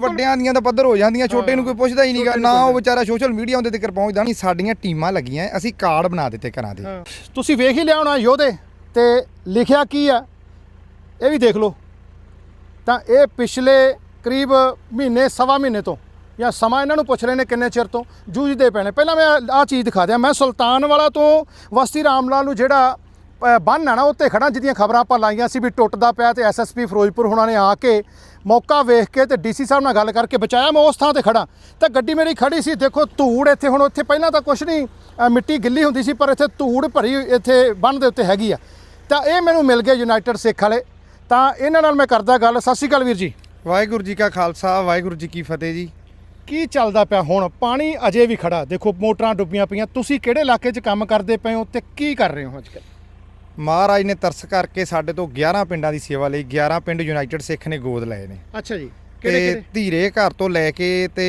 ਵੱਡਿਆਂ ਦੀਆਂ ਤਾਂ ਪੱਧਰ ਹੋ ਜਾਂਦੀਆਂ ਛੋਟੇ ਨੂੰ ਕੋਈ ਪੁੱਛਦਾ ਹੀ ਨਹੀਂਗਾ ਨਾ ਉਹ ਵਿਚਾਰਾ ਸੋਸ਼ਲ ਮੀਡੀਆ ਉਹਦੇ ਤੱਕ ਪਹੁੰਚਦਾ ਨਹੀਂ। ਸਾਡੀਆਂ ਟੀਮਾਂ ਲੱਗੀਆਂ ਅਸੀਂ ਕਾਰਡ ਬਣਾ ਦਿੱਤੇ ਘਰਾਂ ਦੇ। ਤੁਸੀਂ ਵੇਖ ਹੀ ਲਿਆ ਹੋਣਾ ਯੋਧੇ ਤੇ ਲਿਖਿਆ ਕੀ ਆ? ਇਹ ਵੀ ਦੇਖ ਲਓ। ਤਾਂ ਇਹ ਪਿਛਲੇ ਕਰੀਬ ਮਹੀਨੇ ਸਵਾ ਮਹੀਨੇ ਤੋਂ ਜਾਂ ਸਮਾਂ ਇਹਨਾਂ ਨੂੰ ਪੁੱਛ ਰਹੇ ਨੇ ਕਿੰਨੇ ਚਿਰ ਤੋਂ ਜੂਝਦੇ ਪਏ ਨੇ। ਪਹਿਲਾਂ ਮੈਂ ਆਹ ਚੀਜ਼ ਦਿਖਾ ਦਿਆਂ। ਮੈਂ ਸੁਲਤਾਨ ਵਾਲਾ ਤੋਂ ਵਸਤੀ ਰਾਮਲਾਲ ਨੂੰ ਜਿਹੜਾ ਅ, ਬੰਨ੍ਹ ਆ ਨਾ ਉੱਤੇ ਖੜਾ ਜਿਹਦੀਆਂ ਖਬਰਾਂ ਆਪਾਂ ਲਾਈਆਂ ਸੀ ਵੀ ਟੁੱਟਦਾ ਪਿਆ ਤੇ ਐਸਐਸਪੀ ਫਿਰੋਜ਼ਪੁਰ ਹੁਣਾਂ ਨੇ ਆ ਕੇ ਮੌਕਾ ਵੇਖ ਕੇ ਤੇ ਡੀਸੀ ਸਾਹਿਬ ਨਾਲ ਗੱਲ ਕਰਕੇ ਬਚਾਇਆ। ਮੈਂ ਉਸ ਥਾਂ ਤੇ ਖੜਾ ਤਾਂ ਗੱਡੀ ਮੇਰੀ ਖੜੀ ਸੀ। ਦੇਖੋ ਧੂੜ ਇੱਥੇ ਹੁਣ ਉੱਥੇ ਪਹਿਲਾਂ ਤਾਂ ਕੁਛ ਨਹੀਂ ਮਿੱਟੀ ਗਿੱਲੀ ਹੁੰਦੀ ਸੀ ਪਰ ਇੱਥੇ ਧੂੜ ਭਰੀ ਇੱਥੇ ਬੰਨ ਦੇ ਉੱਤੇ ਹੈਗੀ ਆ। ਤਾਂ ਇਹ ਮੈਨੂੰ ਮਿਲ ਗਏ ਯੂਨਾਈਟਿਡ ਸਿੱਖ ਵਾਲੇ। ਤਾਂ ਇਹਨਾਂ ਨਾਲ ਮੈਂ ਕਰਦਾ ਗੱਲ। ਸਤਿ ਸ਼੍ਰੀ ਅਕਾਲ ਵੀਰ ਜੀ। ਵਾਹਿਗੁਰੂ ਜੀ ਕਾ ਖਾਲਸਾ ਵਾਹਿਗੁਰੂ ਜੀ ਕੀ ਫਤਿਹ ਜੀ। ਕੀ ਚੱਲਦਾ ਪਿਆ ਹੁਣ? ਪਾਣੀ ਅਜੇ ਵੀ ਖੜਾ ਦੇਖੋ ਮੋਟਰਾਂ ਡੁੱਬੀਆਂ ਪਈਆਂ। ਤੁਸੀਂ ਕਿਹੜੇ ਇਲਾਕੇ 'ਚ ਕੰਮ ਕਰਦੇ ਪਏ ਹੋ ਤੇ ਕੀ ਕਰ ਰਹੇ ਹੋ ਅੱਜਕੱਲ ਮਹਾਰਾਜ ਨੇ ਤਰਸ ਕਰਕੇ ਸਾਡੇ ਤੋਂ 11 ਪਿੰਡਾਂ ਦੀ ਸੇਵਾ ਲਈ 11 ਪਿੰਡ ਯੂਨਾਈਟਿਡ ਸਿੱਖ ਨੇ ਗੋਦ ਲਏ ਨੇ। ਅੱਛਾ ਜੀ। ਤੇ ਧੀਰੇ ਘਰ ਤੋਂ ਲੈ ਕੇ ਤੇ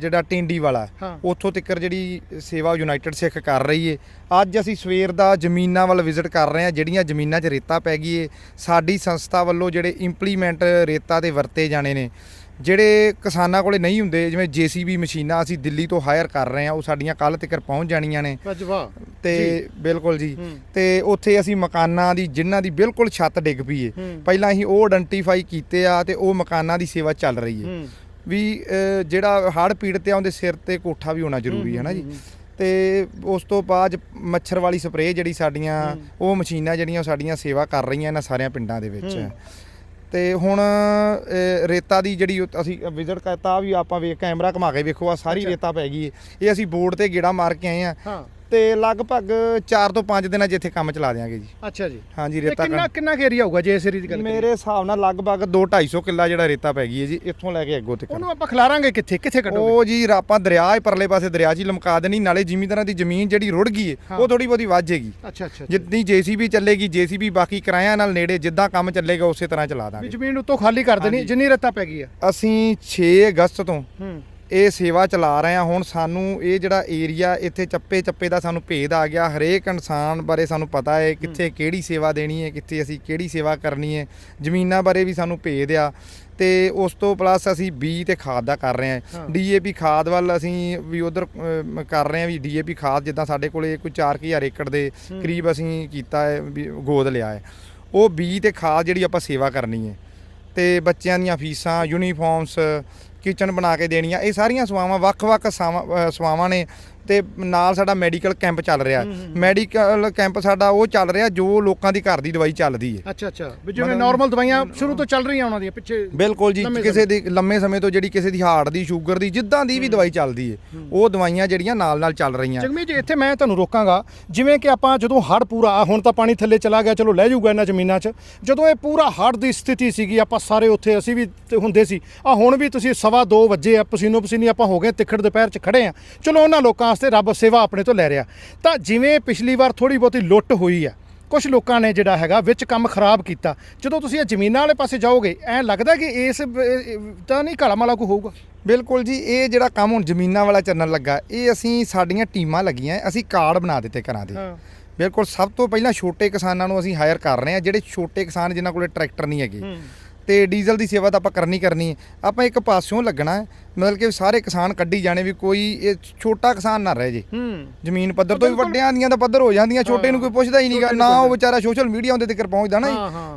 ਜਿਹੜਾ ਟਿੰਡੀ ਵਾਲਾ। ਉੱਥੋਂ ਤੱਕ ਜਿਹੜੀ ਸੇਵਾ ਯੂਨਾਈਟਿਡ ਸਿੱਖ ਕਰ ਰਹੀ ਏ। ਅੱਜ ਅਸੀਂ ਸਵੇਰ ਦਾ ਜ਼ਮੀਨਾਂ ਵੱਲ ਵਿਜ਼ਿਟ ਕਰ ਰਹੇ ਹਾਂ ਜਿਹੜੀਆਂ ਜ਼ਮੀਨਾਂ 'ਚ ਰੇਤਾ ਪੈ ਗਈ ਏ। ਸਾਡੀ ਸੰਸਥਾ ਵੱਲੋਂ ਜਿਹੜੇ ਇੰਪਲੀਮੈਂਟ ਰੇਤਾ ਦੇ ਵਰਤੇ ਜਾਣੇ ਨੇ ਜਿਹੜੇ ਕਿਸਾਨਾਂ ਕੋਲੇ ਨਹੀਂ ਹੁੰਦੇ ਜਿਵੇਂ ਜੀਸੀਬੀ ਮਸ਼ੀਨਾਂ ਅਸੀਂ ਦਿੱਲੀ ਤੋਂ ਹਾਇਰ ਕਰ ਰਹੇ ਹਾਂ ਉਹ ਸਾਡੀਆਂ ਕੱਲ ਤੱਕ ਪਹੁੰਚ ਜਾਣੀਆਂ ਨੇ। ਤੇ ਬਿਲਕੁਲ ਜੀ। ਤੇ ਉੱਥੇ ਅਸੀਂ ਮਕਾਨਾਂ ਦੀ ਜਿਨ੍ਹਾਂ ਦੀ ਬਿਲਕੁਲ ਛੱਤ ਡਿੱਗ ਪਈ ਏ। ਪਹਿਲਾਂ ਅਸੀਂ ਉਹ ਆਇਡੈਂਟੀਫਾਈ ਕੀਤੇ ਆ ਤੇ ਉਹ ਮਕਾਨਾਂ ਦੀ ਸੇਵਾ ਚੱਲ ਰਹੀ ਏ। ਵੀ ਜਿਹੜਾ ਹੜ੍ਹ ਪੀੜਤ ਆ ਉਹਦੇ ਸਿਰ ਤੇ ਕੋਠਾ ਵੀ ਹੋਣਾ ਜ਼ਰੂਰੀ ਹੈ ਨਾ ਜੀ। ਤੇ ਉਸ ਤੋਂ ਬਾਅਦ ਮੱਛਰ ਵਾਲੀ ਸਪਰੇਅ ਜਿਹੜੀ ਸਾਡੀਆਂ ਉਹ ਮਸ਼ੀਨਾਂ ਜਿਹੜੀਆਂ ਸਾਡੀਆਂ ਸੇਵਾ ਕਰ ਰਹੀਆਂ ਇਹਨਾਂ ਸਾਰਿਆਂ ਪਿੰਡਾਂ ਦੇ ਵਿੱਚ। ਤੇ ਹੁਣ ਰੇਤਾ ਦੀ ਜਿਹੜੀ ਅਸੀਂ ਵਿਜ਼ਿਟ ਕਰਤਾ ਵੀ ਆਪਾਂ ਵੇਖ ਕੈਮਰਾ ਘੁਮਾ ਕੇ ਵੇਖੋ ਆ ਸਾਰੀ। ਰੇਤਾ ਪੈ ਗਈ ਇਹ ਅਸੀਂ ਬੋਰਡ ਤੇ ਗੇੜਾ ਮਾਰ ਕੇ ਆਏ ਆ। ਹਾਂ। ਤੇ ਲਗਭਗ 4 ਤੋਂ 5 ਦਿਨਾਂ 'ਚ ਇੱਥੇ ਕੰਮ ਚਲਾ ਦਿਆਂਗੇ ਜੀ। ਅੱਛਾ ਜੀ। ਹਾਂਜੀ ਰੇਤਾ ਕਿੰਨਾ ਕਿੰਨਾ ਏਰੀਆ ਹੋਊਗਾ ਜੇ ਇਸ ਏਰੀਆ ਦੀ ਗੱਲ? ਮੇਰੇ ਹਿਸਾਬ ਨਾਲ ਲਗਭਗ 2 250 ਕਿੱਲਾ ਜਿਹੜਾ ਰੇਤਾ ਪੈ ਗਈ ਹੈ ਜੀ ਇੱਥੋਂ ਲੈ ਕੇ ਅੱਗੋਂ ਤੱਕ। ਉਹਨੂੰ ਆਪਾਂ ਖਿਲਾਰਾਂਗੇ ਕਿੱਥੇ? ਕਿੱਥੇ ਕੱਢੋਗੇ? ਉਹ ਜੀ ਆਪਾਂ ਦਰਿਆ ਹੈ ਪਰਲੇ ਪਾਸੇ ਦਰਿਆ 'ਚ ਹੀ ਲਮਕਾ ਦੇਣੀ ਨਾਲੇ ਜ਼ਿਮੀਂਦਾਰਾਂ ਦੀ ਜ਼ਮੀਨ ਜਿਹੜੀ ਰੁੜ ਗਈ ਹੈ ਹਾਂ। ਉਹ ਥੋੜੀ ਬਹੁਤੀ ਵੱਧ ਜਾਏਗੀ। ਅੱਛਾ ਅੱਛਾ। ਜਿੰਨੀ ਜੀਸੀਬੀ ਚੱਲੇਗੀ ਜੀਸੀਬੀ ਬਾਕੀ ਕਿਰਾਇਆਂ ਨਾਲ ਨੇੜੇ ਜਿੱਦਾਂ ਕੰਮ ਚੱਲੇਗਾ ਉਸੇ ਤਰ੍ਹਾਂ ਚਲਾ ਦਾਂਗੇ। ਜ਼ਮੀਨ ਉੱਤੋਂ ਖਾਲੀ ਕਰ ਦੇਣੀ। ਜਿੰਨੀ ਰੱਤਾ ਪੈ ਗਈ ਆ ਅਸੀਂ 6 ਅਗਸਤ ਤੋਂ ਹੂੰ। ਇਹ ਸੇਵਾ ਚਲਾ ਰਹੇ ਹਾਂ। ਹੁਣ ਸਾਨੂੰ ਇਹ ਜਿਹੜਾ ਏਰੀਆ ਇੱਥੇ ਚੱਪੇ ਚੱਪੇ ਦਾ ਸਾਨੂੰ ਭੇਦ ਆ ਗਿਆ। ਹਰੇਕ ਇਨਸਾਨ ਬਾਰੇ ਸਾਨੂੰ ਪਤਾ ਹੈ ਕਿੱਥੇ ਕਿਹੜੀ ਸੇਵਾ ਦੇਣੀ ਹੈ ਕਿੱਥੇ ਅਸੀਂ ਕਿਹੜੀ ਸੇਵਾ ਕਰਨੀ ਹੈ। ਜ਼ਮੀਨਾਂ ਬਾਰੇ ਵੀ ਸਾਨੂੰ ਭੇਦ ਆ। ਤੇ ਉਸ ਤੋਂ ਪਲੱਸ ਅਸੀਂ ਬੀ ਤੇ ਖਾਦ ਦਾ ਕਰ ਰਹੇ ਹਾਂ। ਡੀਏਪੀ ਖਾਦ ਵੱਲ ਅਸੀਂ ਵੀ ਉਧਰ ਕਰ ਰਹੇ ਹਾਂ ਵੀ ਡੀਏਪੀ ਖਾਦ ਜਿੱਦਾਂ ਸਾਡੇ ਕੋਲੇ ਕੋਈ 4000 ਏਕੜ ਦੇ ਕਰੀਬ ਅਸੀਂ ਕੀਤਾ ਹੈ ਵੀ ਗੋਦ ਲਿਆ ਹੈ। ਉਹ ਬੀ ਤੇ ਖਾਦ ਜਿਹੜੀ ਆਪਾਂ ਸੇਵਾ ਕਰਨੀ ਹੈ। ਤੇ ਬੱਚਿਆਂ ਦੀਆਂ ਫੀਸਾਂ ਯੂਨੀਫਾਰਮਸ ਕਿਚਨ ਬਣਾ ਕੇ ਦੇਣੀਆਂ। ਇਹ ਸਾਰੀਆਂ ਸੇਵਾਵਾਂ ਵੱਖ-ਵੱਖ ਸਾਵਾਂ- ਸੇਵਾਵਾਂ ਨੇ। ਤੇ ਨਾਲ ਸਾਡਾ ਮੈਡੀਕਲ ਕੈਂਪ ਚੱਲ ਰਿਹਾ। ਮੈਡੀਕਲ ਕੈਂਪ ਸਾਡਾ ਉਹ ਚੱਲ ਰਿਹਾ ਜੋ ਲੋਕਾਂ ਦੀ ਘਰ ਦੀ ਦਵਾਈ ਚੱਲਦੀ ਹੈ ਅੱਛਾ ਅੱਛਾ। ਵੀ ਜਿਵੇਂ ਨਾਰਮਲ ਦਵਾਈਆਂ ਸ਼ੁਰੂ ਤੋਂ ਚੱਲ ਰਹੀਆਂ ਉਹਨਾਂ ਦੀਆਂ ਪਿੱਛੇ ਬਿਲਕੁਲ ਜੀ ਕਿਸੇ ਦੀ ਲੰਮੇ ਸਮੇਂ ਤੋਂ ਜਿਹੜੀ ਕਿਸੇ ਦੀ ਹਾਰਟ ਦੀ ਸ਼ੂਗਰ ਦੀ ਜਿੱਦਾਂ ਦੀ ਵੀ ਦਵਾਈ ਚੱਲਦੀ ਹੈ। ਉਹ ਦਵਾਈਆਂ ਜਿਹੜੀਆਂ ਨਾਲ-ਨਾਲ ਚੱਲ ਰਹੀਆਂ। ਜਗਮੀ ਜੀ ਇੱਥੇ ਮੈਂ ਤੁਹਾਨੂੰ ਰੋਕਾਂਗਾ ਜਿਵੇਂ ਕਿ ਆਪਾਂ ਜਦੋਂ ਹੜ ਪੂਰਾ ਹੁਣ ਤਾਂ ਪਾਣੀ ਥੱਲੇ ਚਲਾ ਗਿਆ ਚਲੋ ਲੈ ਜਾਊਗਾ ਇਹਨਾਂ ਜ਼ਮੀਨਾਂ 'ਚ। ਜਦੋਂ ਇਹ ਪੂਰਾ ਹੜ ਦੀ ਸਥਿਤੀ ਸੀਗੀ ਆਪਾਂ ਸਾਰੇ ਉੱਥੇ ਅਸੀਂ ਵੀ ਹੁੰਦੇ ਸੀ। ਆ ਹੁਣ ਵੀ ਤੁਸੀਂ ਸਵਾ 2 ਵਜੇ ਆ ਪਸੀਨੋ ਪਸੀਨੀ ਆਪਾਂ ਹੋ ਗਏ ਤਿੱਖੜ ਦੁਪਹਿਰ 'ਚ ਖੜੇ ਆ। ਚਲੋ ਉਹਨਾਂ ਲੋਕਾਂ ਵਾਸਤੇ ਰੱਬ ਸੇਵਾ ਆਪਣੇ ਤੋਂ ਲੈ ਰਿਹਾ। ਤਾਂ ਜਿਵੇਂ ਪਿਛਲੀ ਵਾਰ ਥੋੜੀ ਬਹੁਤੀ ਲੁੱਟ ਹੋਈ ਆ ਕੁਝ ਲੋਕਾਂ ਨੇ ਜਿਹੜਾ ਹੈਗਾ ਵਿੱਚ ਕੰਮ ਖਰਾਬ ਕੀਤਾ ਜਦੋਂ ਤੁਸੀਂ ਇਹ ਜ਼ਮੀਨਾਂ ਵਾਲੇ ਪਾਸੇ ਜਾਓਗੇ ਐ ਲੱਗਦਾ ਕਿ ਇਸ ਤਾਂ ਨਹੀਂ ਕਾਲਾ ਮਾਲਾ ਕੋ ਹੋਊਗਾ? ਬਿਲਕੁਲ ਜੀ ਇਹ ਜਿਹੜਾ ਕੰਮ ਹੁਣ ਜ਼ਮੀਨਾਂ ਵਾਲਾ ਚੱਲਣ ਲੱਗਾ ਇਹ ਅਸੀਂ ਸਾਡੀਆਂ ਟੀਮਾਂ ਲੱਗੀਆਂ ਅਸੀਂ ਕਾਰਡ ਬਣਾ ਦਿੱਤੇ ਘਰਾਂ ਦੇ। ਬਿਲਕੁਲ ਸਭ ਤੋਂ ਪਹਿਲਾਂ ਛੋਟੇ ਕਿਸਾਨਾਂ ਨੂੰ ਅਸੀਂ ਹਾਇਰ ਕਰ ਰਹੇ ਹਾਂ ਜਿਹੜੇ ਛੋਟੇ ਕਿਸਾਨ ਜਿਨ੍ਹਾਂ ਕੋਲੇ ਟਰੈਕਟਰ ਨਹੀਂ ਹੈਗੇ। ਤੇ ਡੀਜ਼ਲ ਦੀ ਸੇਵਾ ਤਾਂ ਆਪਾਂ ਕਰਨੀ ਕਰਨੀ ਹੈ ਆਪਾਂ ਇੱਕ ਪਾਸਿਓਂ ਲੱਗਣਾ ਹੈ ਮਤਲਬ ਕਿ ਸਾਰੇ ਕਿਸਾਨ ਕੱਢੀ ਜਾਣੇ ਵੀ ਕੋਈ ਇਹ ਛੋਟਾ ਕਿਸਾਨ ਨਾ ਰਹਿ ਜੇ ਹੂੰ ਜ਼ਮੀਨ ਪੱਧਰ ਤੋਂ ਵੀ। ਵੱਡਿਆਂ ਦੀਆਂ ਤਾਂ ਪੱਧਰ ਹੋ ਜਾਂਦੀਆਂ ਛੋਟੇ ਨੂੰ ਕੋਈ ਪੁੱਛਦਾ ਹੀ ਨਹੀਂਗਾ ਨੂੰ ਉਹ। ਵਿਚਾਰਾ ਸੋਸ਼ਲ ਮੀਡੀਆ ਉਹਦੇ ਤੱਕ ਪਹੁੰਚਦਾ ਨਾ।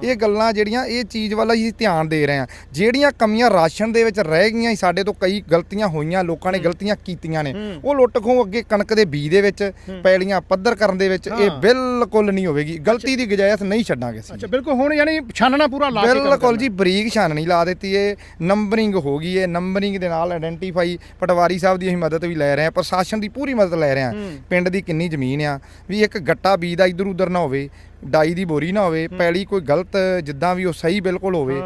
ਇਹ ਗੱਲਾਂ ਜਿਹੜੀਆਂ ਇਹ ਚੀਜ਼ ਵੱਲ ਅਸੀਂ ਧਿਆਨ ਦੇ ਰਹੇ ਹਾਂ ਜਿਹੜੀਆਂ ਕਮੀਆਂ ਰਾਸ਼ਨ ਦੇ ਵਿੱਚ ਰਹਿ ਗਈਆਂ ਸਾਡੇ ਤੋਂ ਕਈ ਗਲਤੀਆਂ ਹੋਈਆਂ ਲੋਕਾਂ ਨੇ ਗਲਤੀਆਂ ਕੀਤੀਆਂ ਨੇ। ਉਹ ਲੁੱਟ ਖੋਹ ਅੱਗੇ ਕਣਕ ਦੇ ਬੀਜ ਦੇ ਵਿੱਚ ਪੈਲੀਆਂ ਪੱਧਰ ਕਰਨ ਦੇ ਵਿੱਚ ਇਹ। ਬਿਲਕੁਲ ਨਹੀਂ ਹੋਵੇਗੀ ਗਲਤੀ ਦੀ ਗੁਜਾਇਸ਼ ਨਹੀਂ ਛੱਡਾਂਗੇ ਅਸੀਂ ਅੱਛਾ ਬਿਲਕੁਲ ਹੁਣ ਯਾਨੀ ਛਾਨਣਾ ਪੂਰਾ ਲਾ ਕੇ ਬਿਲਕੁਲ। ਜੀ ਬਰੀਕ ਛਾਨਣੀ ਲਾ ਦਿੱਤੀ ਏ ਨੰਬਰਿੰਗ ਹੋ ਗਈ ਏ ਨੰਬਰਿੰਗ ਦੇ ਨਾਲ ਆਇਡੈਂਟੀਫਾਈ ਪਟਵਾਰੀ ਸਾਹਿਬ ਦੀ ਅਸੀਂ ਮਦਦ ਵੀ ਲੈ ਰਹੇ ਹਾਂ ਪ੍ਰਸ਼ਾਸਨ ਦੀ ਪੂਰੀ ਮਦਦ ਲੈ ਰਹੇ ਹਾਂ ਹੂੰ। ਪਿੰਡ ਦੀ ਕਿੰਨੀ ਜ਼ਮੀਨ ਆ ਵੀ ਇੱਕ ਗੱਟਾ ਬੀਜ ਦਾ ਇਧਰ ਉਧਰ ਨਾ ਹੋਵੇ ਡਾਈ ਦੀ ਬੋਰੀ ਨਾ ਹੋਵੇ ਪੈਲੀ ਕੋਈ ਗਲਤ ਜਿੱਦਾਂ ਵੀ ਉਹ ਸਹੀ ਬਿਲਕੁਲ ਹੋਵੇ।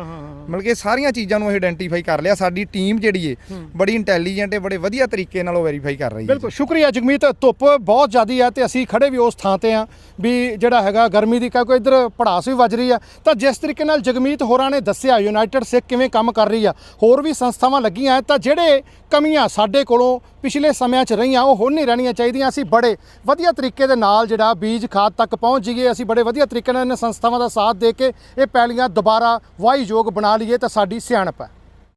ਮਤਲਬ ਕਿ ਸਾਰੀਆਂ ਚੀਜ਼ਾਂ ਨੂੰ ਅਸੀਂ ਆਇਡੈਂਟੀਫਾਈ ਕਰ ਲਿਆ ਸਾਡੀ ਟੀਮ ਜਿਹੜੀ ਏ ਬੜੀ ਇੰਟੈਲੀਜੈਂਟ ਏ ਬੜੇ ਵਧੀਆ ਤਰੀਕੇ ਨਾਲ ਉਹ ਵੈਰੀਫਾਈ ਕਰ ਰਹੀ ਹੈ ਬਿਲਕੁਲ ਸ਼ੁਕਰੀਆ ਜਗਮੀਤ ਧੁੱਪ ਬਹੁਤ ਜ਼ਿਆਦੀ ਆ ਤੇ ਅਸੀਂ ਖੜੇ ਵੀ ਉਸ ਥਾਂ ਤੇ ਆ ਵੀ ਜਿਹੜਾ ਹੈਗਾ ਗਰਮੀ ਦੀ ਕਿਉਂਕਿ ਇੱਧਰ ਪੜਾਸ ਵੀ ਵੱਜ ਰਹੀ ਆ। ਤਾਂ ਜਿਸ ਤਰੀਕੇ ਨਾਲ ਜਗਮੀਤ ਹੋਰਾਂ ਨੇ ਦੱਸਿਆ ਯੂਨਾਈਟਿਡ ਸਿੱਖ ਕਿਵੇਂ ਕੰਮ ਕਰ ਰਹੀ ਆ ਹੋਰ ਵੀ ਸੰਸਥਾਵਾਂ ਲੱਗੀਆਂ ਤਾਂ ਜਿਹੜੇ ਕਮੀਆਂ ਸਾਡੇ ਕੋਲੋਂ ਪਿਛਲੇ ਸਮਿਆਂ 'ਚ ਰਹੀਆਂ ਉਹ ਹੁਣ ਨਹੀਂ ਰਹਿਣੀਆਂ ਚਾਹੀਦੀਆਂ। ਅਸੀਂ ਬੜੇ ਵਧੀਆ ਤਰੀਕੇ ਦੇ ਨਾਲ ਜਿਹੜਾ ਬੀਜ ਖਾਦ ਤੱਕ ਪਹੁੰਚ ਜਾਈਏ ਅਸੀਂ ਬੜੇ ਵਧੀਆ ਤਰੀਕੇ ਨਾਲ ਇਹਨਾਂ ਸੰਸਥਾਵਾਂ ਦਾ ਸਾਥ ਦੇ ਕੇ ਇਹ ਪੈਲੀਆਂ ਦੁਬਾਰਾ ਵਾਹੀ ਯੋਗ ਬਣਾ ਲਈਏ ਤਾਂ ਸਾਡੀ ਸਿਆਣਪ ਹੈ।